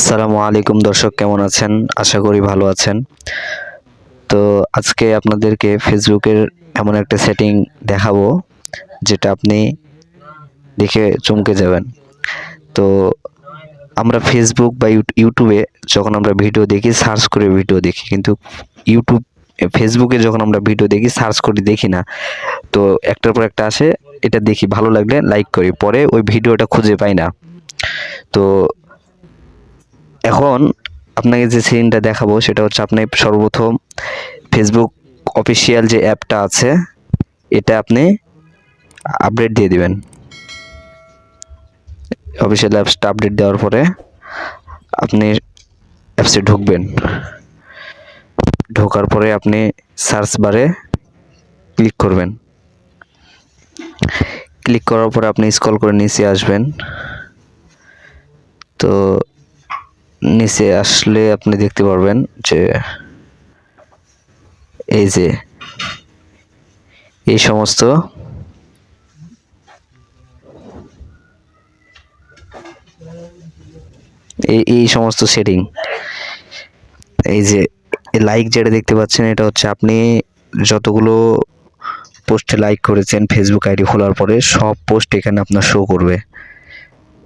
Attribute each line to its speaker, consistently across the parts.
Speaker 1: আসসালামু আলাইকুম দর্শক, কেমন আছেন? আশা করি ভালো আছেন। তো আজকে আপনাদেরকে ফেসবুকের এমন একটা সেটিং দেখাবো, যেটা আপনি দেখে চমকে যাবেন। তো আমরা ফেসবুক বা ইউটিউবে যখন আমরা ভিডিও দেখি সার্চ করে ভিডিও দেখি, কিন্তু ইউটিউব ফেসবুকে যখন আমরা ভিডিও দেখি সার্চ করে দেখি না। তো একটার পর একটা আসে, এটা দেখি, ভালো লাগলে লাইক করি। পরে ওই ভিডিওটা খুঁজে পাই না। তো আপনাকে যে সিনটা দেখাবো সেটা হচ্ছে আপনি সর্বপ্রথম ফেসবুক অফিসিয়াল যে অ্যাপটা আছে, এটা আপনি আপডেট দিয়ে দিবেন। অফিসিয়াল অ্যাপসটা আপডেট দেওয়ার পরে আপনি অ্যাপসে ঢুকবেন। ঢোকার পরে আপনি সার্চ বারে ক্লিক করবেন। ক্লিক করার পরে আপনি স্ক্রল করে নিচে আসবেন। তো নিচে আসলে আপনি দেখতে পারবেন যে এই যে এই সমস্ত এই এই সমস্ত সেটিং এই যে লাইক যেটা দেখতে পাচ্ছেন এটা হচ্ছে আপনি যতগুলো পোস্টে লাইক করেছেন ফেসবুক আইডি খোলার পরে সব পোস্ট এখানে আপনার শো করবে।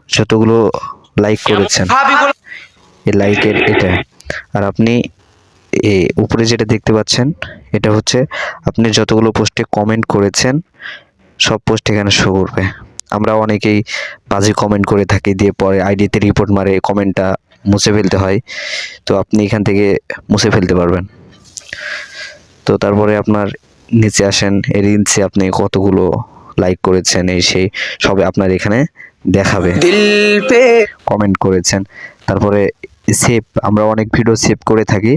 Speaker 1: যতগুলো লাইক করেছেন। লাইকের এটা। আর আপনি উপরে যেটা দেখতে পাচ্ছেন এটা হচ্ছে আপনি যতগুলো পোস্টে কমেন্ট করেছেন সব পোস্ট এখানে শো করবে। আমরা অনেকেই বাজে কমেন্ট করে থাকি দিয়ে পরে আইডিতে রিপোর্ট মারে কমেন্টটা মুছে ফেলতে হয়। তো আপনি এখান থেকে মুছে ফেলতে পারবেন। তো তারপরে আপনার নিচে আসেন এর রিলসে আপনি কতগুলো লাইক করেছেন এই সেই সবে আপনার এখানে দেখাবে। কমেন্ট করেছেন। তারপরে সেভ আমরা অনেক ভিডিও সেভ করে থাকি,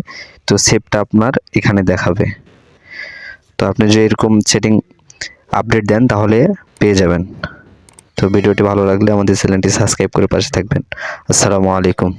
Speaker 1: তো সেভটা আপনার এখানে দেখাবে। তো আপনি যে এরকম সেটিং আপডেট দেন, তাহলে পেয়ে যাবেন। তো ভিডিওটি ভালো লাগলে আমাদের চ্যানেলটি সাবস্ক্রাইব করে পাশে থাকবেন। আসসালামু আলাইকুম।